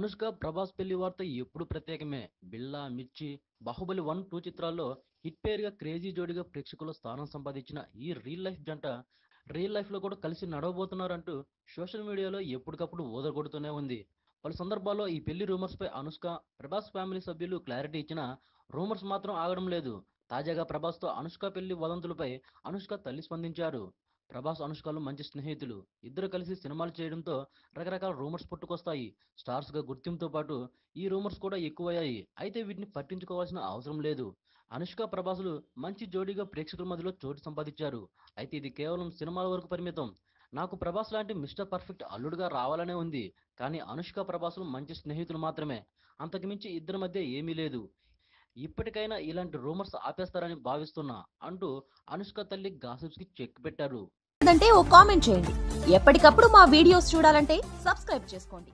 అనుష్క ప్రభాస్ పెళ్ళి వార్త ఎప్పుడు ప్రత్యేకమే. బిల్లా మిర్చి బాహుబలి వన్ టూ చిత్రాల్లో హిట్ పేరుగా క్రేజీ జోడిగా ప్రేక్షకుల స్థానం సంపాదించిన ఈ రియల్ లైఫ్ జంట రియల్ లైఫ్లో కూడా కలిసి నడవబోతున్నారంటూ సోషల్ మీడియాలో ఎప్పటికప్పుడు ఊదరగొడుతూనే ఉంది. పలు సందర్భాల్లో ఈ పెళ్ళి రూమర్స్ పై అనుష్క ప్రభాస్ ఫ్యామిలీ సభ్యులు క్లారిటీ ఇచ్చినా రూమర్స్ మాత్రం ఆగడం లేదు. తాజాగా ప్రభాస్తో అనుష్క పెళ్ళి వదంతులపై అనుష్క తల్లి స్పందించారు. ప్రభాస్ అనుష్కలు మంచి స్నేహితులు ఇద్దరు కలిసి సినిమాలు చేయడంతో రకరకాల రూమర్స్ పుట్టుకొస్తాయి. స్టార్స్గా గుర్తింపుతో పాటు ఈ రూమర్స్ కూడా ఎక్కువయ్యాయి. అయితే వీటిని పట్టించుకోవాల్సిన అవసరం లేదు. అనుష్క ప్రభాసులు మంచి జోడీగా ప్రేక్షకుల మధ్యలో చోటు సంపాదించారు. అయితే ఇది కేవలం సినిమాల వరకు పరిమితం. నాకు ప్రభాస్ లాంటి మిస్టర్ పర్ఫెక్ట్ అల్లుడుగా రావాలనే ఉంది. కానీ అనుష్క ప్రభాసులు మంచి స్నేహితులు మాత్రమే. అంతకుమించి ఇద్దరి మధ్య ఏమీ లేదు. ఇప్పటికైనా ఇలాంటి రూమర్స్ ఆపేస్తారని భావిస్తున్నా అంటూ అనుష్క తల్లి గాసిప్స్కి చెక్ పెట్టారు. ఓ కామెంట్ చేయండి. ఎప్పటికప్పుడు మా వీడియోస్ చూడాలంటే సబ్స్క్రైబ్ చేసుకోండి.